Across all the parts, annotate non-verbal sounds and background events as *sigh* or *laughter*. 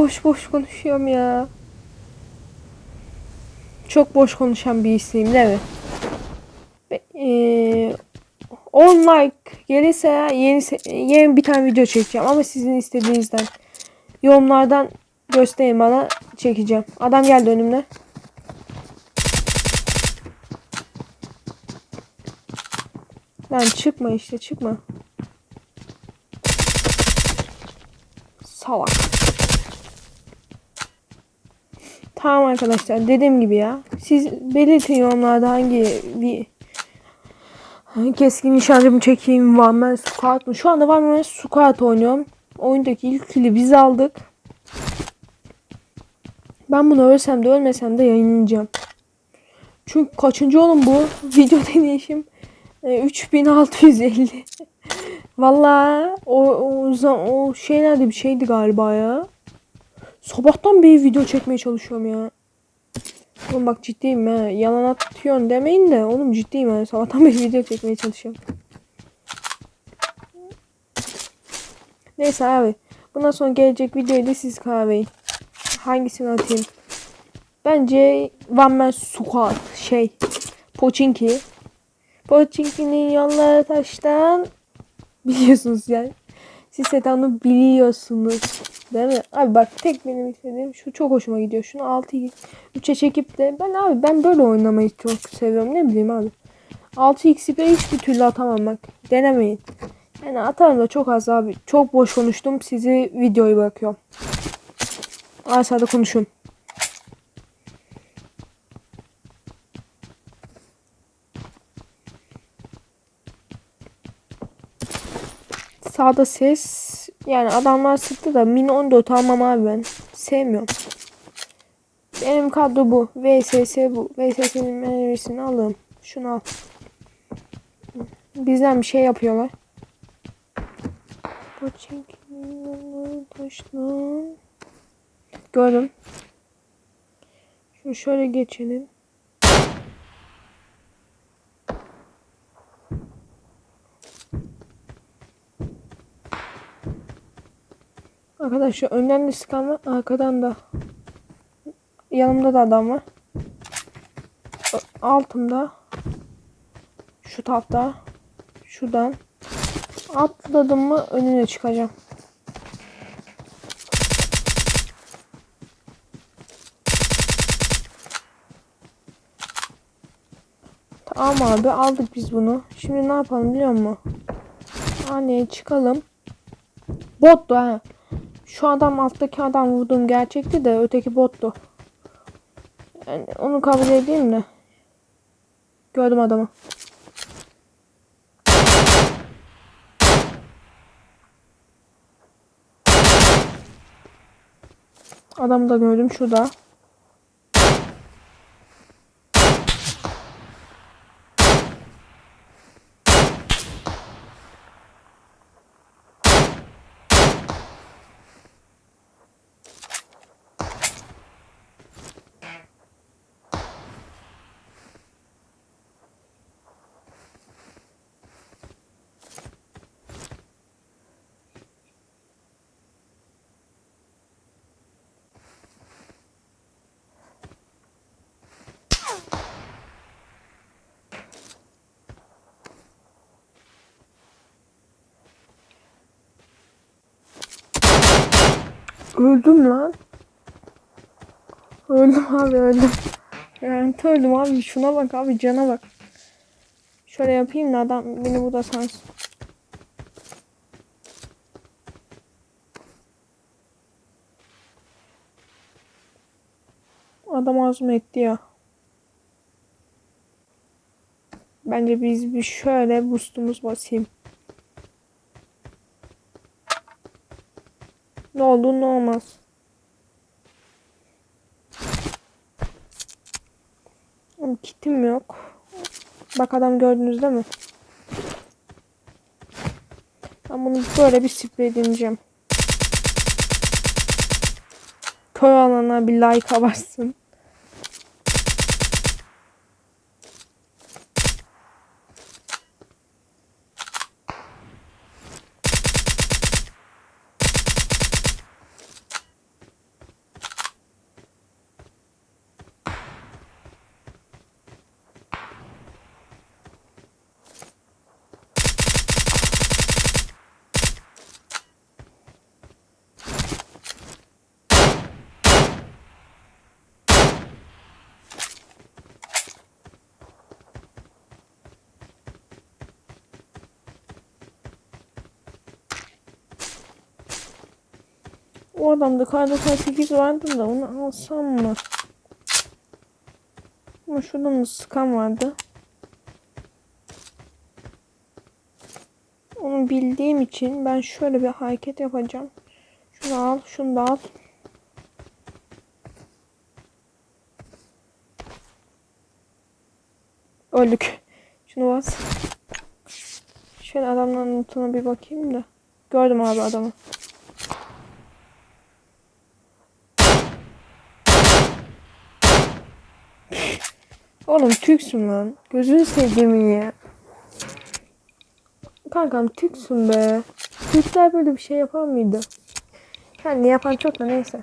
Boş boş konuşuyorum ya. Çok boş konuşan birisiyim değil mi? 10 like gelirse yeni, yeni bir tane video çekeceğim ama sizin istediğinizden. Yorumlardan gösterin bana çekeceğim. Adam geldi önümde. Lan çıkma işte çıkma. Salak. Tamam arkadaşlar dediğim gibi ya. Siz belirtin yorumlarda hangi bir keskin nişancımı çekeyim var mı squat mı? Şu anda var mı squat oynuyorum. Oyundaki ilk kili biz aldık. Ben bunu ölsem de ölmesem de yayınlayacağım. Çünkü kaçıncı oğlum bu? *laughs* Video deneyişim e, 3650. *laughs* Vallahi o o, zam- o şeylerde bir şeydi galiba ya. Sabahtan beri video çekmeye çalışıyorum ya. Oğlum bak ciddiyim ha. Yalan atıyorsun demeyin de oğlum ciddiyim ha. Sabahtan beri video çekmeye çalışıyorum. Neyse abi. Bundan sonra gelecek videoyu da siz karar verin. Hangisini atayım? Bence One Man Squad şey. Pochinki. Pochinki'nin yolları taştan. *laughs* Biliyorsunuz yani. Siz zaten onu biliyorsunuz. Değil mi? Abi bak tek benim istediğim şu çok hoşuma gidiyor. Şunu 6'yı 3'e çekip de ben abi ben böyle oynamayı çok seviyorum. Ne bileyim abi. 6x'i ben hiçbir türlü atamam bak. Denemeyin. Yani atarım da çok az abi. Çok boş konuştum. Sizi videoyu bırakıyorum. Aşağıda konuşun. Sağda ses yani adamlar sıktı da Min 14 almam abi ben. Sevmiyorum. Benim kadro bu. VSS bu. VSS'nin menüsünü alırım. Şunu al. Bizden bir şey yapıyorlar. Bu taşlan. Gördüm. Şunu şöyle geçelim. Arkadaşlar önden de sıkan var. Arkadan da. Yanımda da adam var. Altımda. Şu tarafta. Şuradan. Atladım mı önüne çıkacağım. Tamam abi aldık biz bunu. Şimdi ne yapalım biliyor musun? Haneye çıkalım. Bottu ha. Şu adam alttaki adam vurduğum gerçekti de öteki bottu. Yani onu kabul edeyim de. Gördüm adamı. Adamı da gördüm şurada. Öldüm lan. Öldüm abi öldüm. Yani öldüm abi. Şuna bak abi cana bak. Şöyle yapayım da adam beni burada sansın. Adam azım etti ya. Bence biz bir şöyle boostumuz basayım. Ne oldu ne olmaz. Oğlum kitim yok. Bak adam gördünüz değil mi? Ben bunu böyle bir sprey deneyeceğim. Köy alana bir like bassın. O adamda kar 98 vardı da onu alsam mı? Ama şurada mı sıkan vardı? Onu bildiğim için ben şöyle bir hareket yapacağım. Şunu al, şunu da al. Öldük. Şunu bas. Şöyle adamların notuna bir bakayım da. Gördüm abi adamı. Oğlum Türksün lan. Gözünü sevdiğimin ya. Kankam Türksün be. Türkler böyle bir şey yapar mıydı? Yani yapan çok da neyse.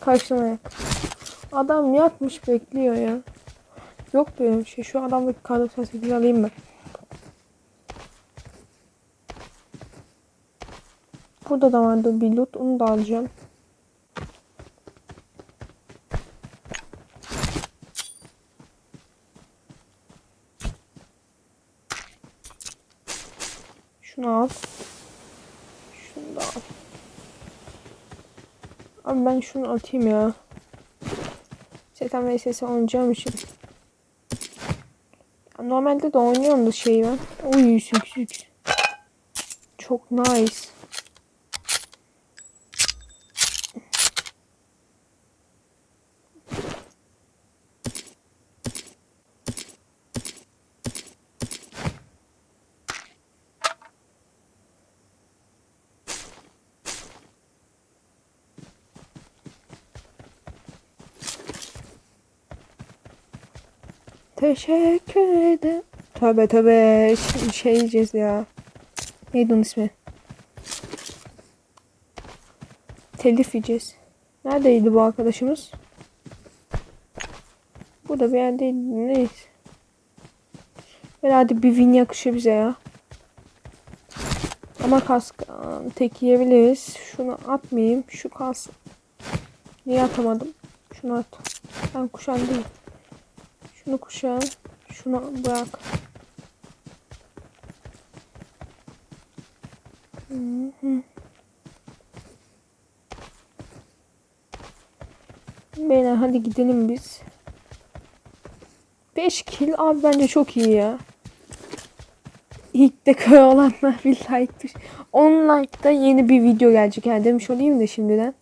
Karşılama yak. Adam yatmış bekliyor ya. Yok bir şey. Şu adamdaki kadro sesini alayım ben. Burada da vardı bir loot. Onu da alacağım. Şunu al. Şunu da al. Abi ben şunu atayım ya. Zaten VSS oynayacağım için. Normalde de oynuyorum da şeyi ben. Uy sük sük. Çok nice. Teşekkür ederim. Tövbe tövbe. Şey yiyeceğiz ya. Neydi onun ismi? Telif yiyeceğiz. Neredeydi bu arkadaşımız? Burada bir yerdeydi. Neyse. Herhalde bir win yakışır bize ya. Ama kask aa, tek yiyebiliriz. Şunu atmayayım. Şu kalsın. Niye atamadım? Şunu at. Ben kuşan değil. Şunu kuşan. Şunu bırak. Hı. Beyler hadi gidelim biz. 5 kill abi bence çok iyi ya. İlk de olanlar bir like düş. 10 like'da yeni bir video gelecek yani demiş olayım da şimdiden.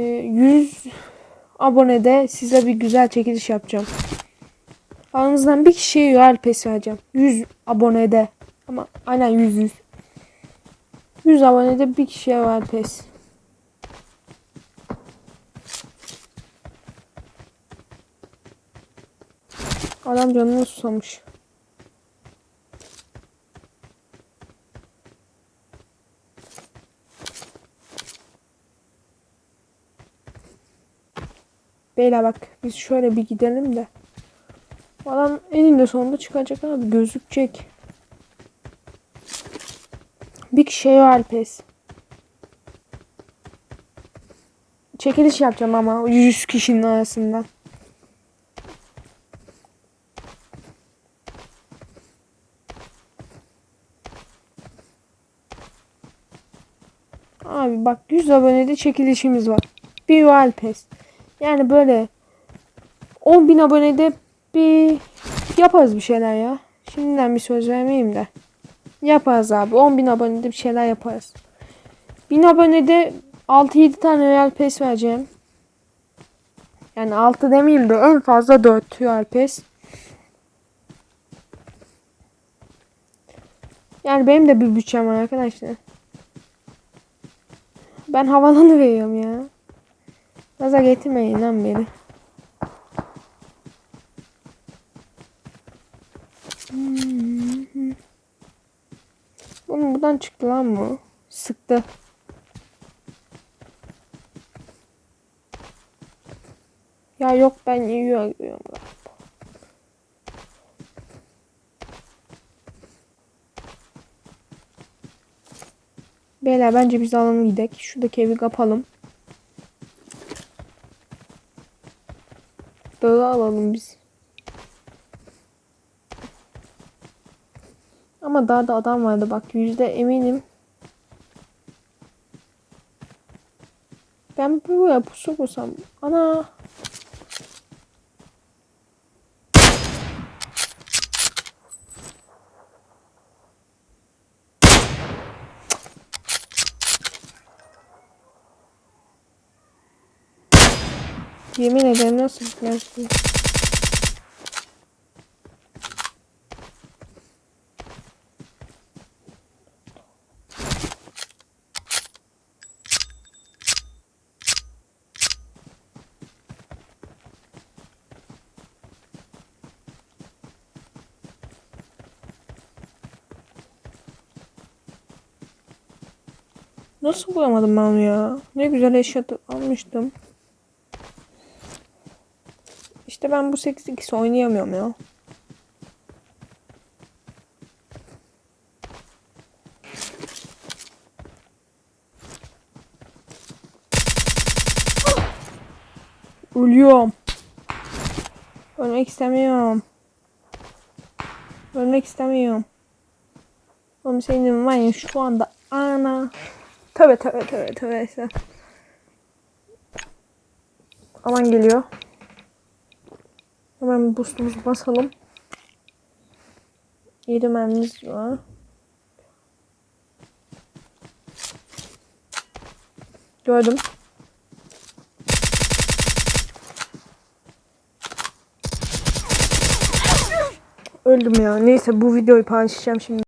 100 abonede size bir güzel çekiliş yapacağım. Aranızdan bir kişiye Royal Pass vereceğim. 100 abonede. Ama aynen 100 100. 100 abonede bir kişiye Royal Pass. Adam canını susamış. Beyler bak biz şöyle bir gidelim de. Adam eninde sonunda çıkacak abi gözükecek. Bir kişiye Alpes. Çekiliş yapacağım ama 100 kişinin arasından. Abi bak 100 abonede çekilişimiz var. Bir Pass. Yani böyle 10 bin abonede bir yaparız bir şeyler ya. Şimdiden bir söz vermeyeyim de. Yaparız abi. 10 bin abonede bir şeyler yaparız. 1000 abonede 6-7 tane Royal Pass vereceğim. Yani 6 demeyeyim de en fazla 4 Royal Pass. Yani benim de bir bütçem var arkadaşlar. Ben havalanı veriyorum ya. Gaza getirmeyin lan beni. Oğlum buradan çıktı lan bu. Sıktı. Ya yok ben yiyor yiyorum. Beyler bence biz alalım gidelim. Şuradaki evi kapalım. Dağı alalım biz. Ama daha da adam vardı bak yüzde eminim. Ben buraya pusu kursam. Ana. Yemin ederim nasıl bitmezdi. Nasıl bulamadım ben onu ya? Ne güzel eşya almıştım. Ben bu 8-2 oynayamıyorum ya. Ölüyorum. Ölmek istemiyorum. Ölmek istemiyorum. Oğlum senin var ya şu anda ana. Tövbe tövbe tövbe tövbe. Aman geliyor. Hemen boostumuzu basalım. 7 mermimiz var. Gördüm. Öldüm ya. Neyse bu videoyu paylaşacağım şimdi.